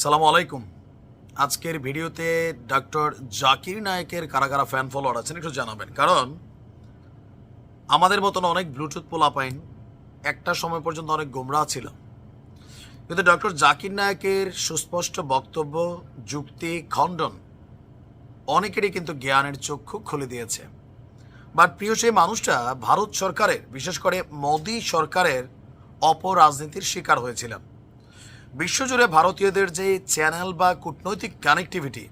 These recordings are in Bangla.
সালামু আলাইকুম। আজকের ভিডিওতে ডক্টর জাকির নায়কের কারা কারা ফ্যান ফলোয়ার আছেন একটু জানাবেন। কারণ আমাদের মতন অনেক ব্লুটুথ পোলাপাইন একটা সময় পর্যন্ত অনেক গোমরা ছিল। কিন্তু ডক্টর জাকির নায়কের সুস্পষ্ট বক্তব্য, যুক্তি, খণ্ডন অনেকেরই কিন্তু জ্ঞানের চক্ষু খুলে দিয়েছে। বাট প্রিয় সেই মানুষটা ভারত সরকারের, বিশেষ করে মোদী সরকারের অপরাজনীতির শিকার হয়েছিলেন। বিশ্বজুড়ে ভারতীয়দের যে চ্যানেল বা কূটনৈতিক কানেক্টিভিটি,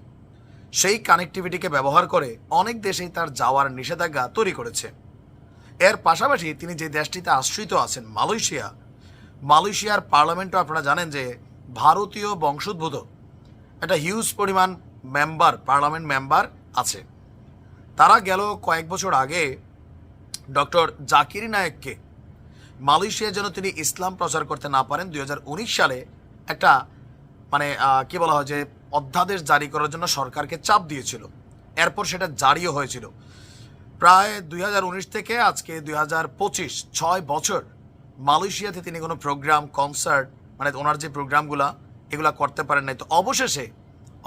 সেই কানেক্টিভিটিকে ব্যবহার করে অনেক দেশেই তার যাওয়ার নিষেধাজ্ঞা তৈরি করেছে। এর পাশাপাশি তিনি যে দেশটিতে আশ্রিত আছেন, মালয়েশিয়া, মালয়েশিয়ার পার্লামেন্টও আপনারা জানেন যে ভারতীয় বংশোদ্ভূত। একটা হিউজ পরিমাণ মেম্বার পার্লামেন্ট মেম্বার আছে। তারা গেল কয়েক বছর আগে ডক্টর জাকির নায়েককে মালয়েশিয়া যেন তিনি ইসলাম প্রচার করতে না পারেন দু হাজার উনিশ সালে একটা মানে কি বলা হয় যে, অধ্যাদেশ জারি করার জন্য সরকারকে চাপ দিয়েছিল। এরপর সেটা জারিও হয়েছিল। প্রায় দুই হাজার উনিশ থেকে আজকে দুই ছয় বছর মালয়েশিয়াতে তিনি কোনো প্রোগ্রাম, কনসার্ট মানে ওনার যে প্রোগ্রামগুলা, এগুলা করতে পারেন নাই। তো অবশেষে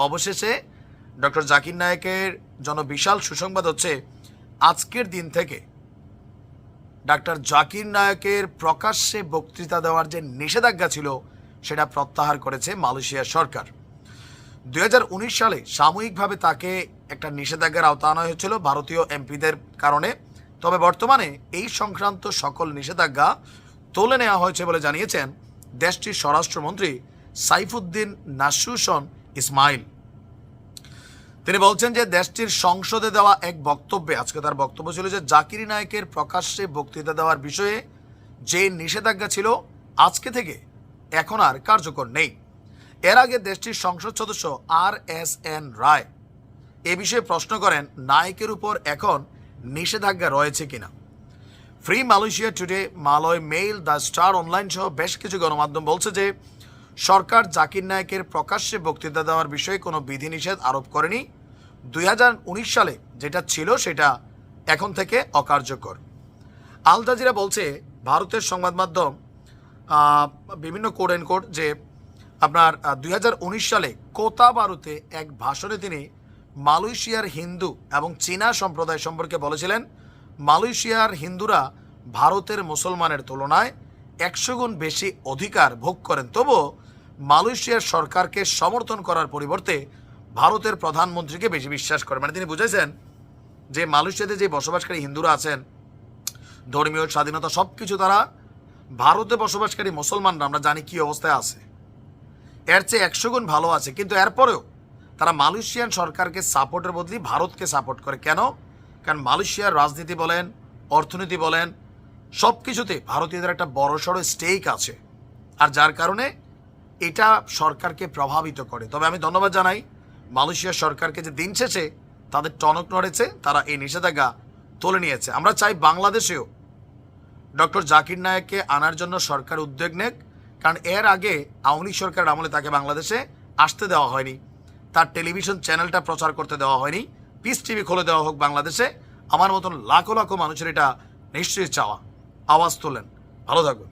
অবশেষে ডক্টর জাকির নায়েকের জন্য বিশাল সুসংবাদ হচ্ছে, আজকের দিন থেকে ডাক্তার জাকির নায়কের প্রকাশ্যে বক্তৃতা দেওয়ার যে নিষেধাজ্ঞা ছিল সেটা প্রত্যাহার করেছে মালয়েশিয়ার সরকার। দু হাজার উনিশ সালে সাময়িকভাবে তাকে একটা নিষেধাজ্ঞার আওতা আনা হয়েছিল ভারতীয় এমপিদের কারণে। তবে বর্তমানে এই সংক্রান্ত সকল নিষেধাজ্ঞা তুলে নেওয়া হয়েছে বলে জানিয়েছেন দেশটির স্বরাষ্ট্রমন্ত্রী সাইফুদ্দিন নাসুসন ইসমাইল। তিনি বলছেন যে দেশটির সংসদে দেওয়া এক বক্তব্যে, আজকে তার বক্তব্য ছিল যে জাকির নায়কের প্রকাশ্যে বক্তৃতা দেওয়ার বিষয়ে যে নিষেধাজ্ঞা ছিল, আজকে থেকে এখন আর কার্যকর নেই। এর আগে দেশটির সংসদ সদস্য আর এস এন রায় এ বিষয়ে প্রশ্ন করেন, নায়কের উপর এখন নিষেধাজ্ঞা রয়েছে কিনা? Free Malaysia Today, Malay Mail, the Star Online সহ বেশ কিছু গণমাধ্যম বলছে যে, সরকার জাকির নায়কের প্রকাশ্যে বক্তৃতা দেওয়ার বিষয়ে কোনো বিধিনিষেধ আরোপ করেনি। দুই হাজার উনিশ সালে যেটা ছিল সেটা এখন থেকে অকার্যকর। আল জাজিরা বলছে, ভারতের সংবাদ মাধ্যম বিভিন্ন কোড অ্যান্ড কোড যে আপনার দুই হাজার উনিশ সালে কোতাবারুতে এক ভাষণে তিনি মালয়েশিয়ার হিন্দু এবং চীনা সম্প্রদায় সম্পর্কে বলেছিলেন, মালয়েশিয়ার হিন্দুরা ভারতের মুসলমানের তুলনায় একশো গুণ বেশি অধিকার ভোগ করেন। তবুও মালয়েশিয়ার সরকারকে সমর্থন করার পরিবর্তে ভারতের প্রধানমন্ত্রীকে বেশি বিশ্বাস করেন মানে তিনি বুঝেছেন যে মালয়েশিয়াতে যে বসবাসকারী হিন্দুরা আছেন, ধর্মীয় স্বাধীনতা সব কিছু তারা ভারতে বসবাসকারী মুসলমানরা, আমরা জানি কি অবস্থায় আছে। এর চেয়ে একশো গুণ ভালো আছে। কিন্তু এরপরেও তারা মালয়েশিয়ান সরকারকে সাপোর্টের বদলি ভারতকে সাপোর্ট করে। কেন? কারণ মালয়েশিয়ার রাজনীতি বলেন, অর্থনীতি বলেন সব কিছুতে ভারতীয়দের একটা বড়সড় স্টেক আছে। আর যার কারণে এটা সরকারকে প্রভাবিত করে। তবে আমি ধন্যবাদ জানাই মালয়েশিয়ার সরকারকে যে দিন শেষে তাদের টনক নড়েছে, তারা এই নিষেধাজ্ঞা তুলে নিয়েছে। আমরা চাই বাংলাদেশেও ডক্টর জাকির নায়েককে আনার জন্য সরকার উদ্যোগ নেক, কারণ এর আগে আওয়ামী লীগ সরকারের আমলে তাকে বাংলাদেশে আসতে দেওয়া হয়নি। তার টেলিভিশন চ্যানেলটা প্রচার করতে দেওয়া হয়নি। পিস টিভি খুলে দেওয়া হোক বাংলাদেশে, আমার মতন লাখো লাখো মানুষের এটা নিশ্চয়ই চাওয়া। আওয়াজ তোলেন ভালো থাকুন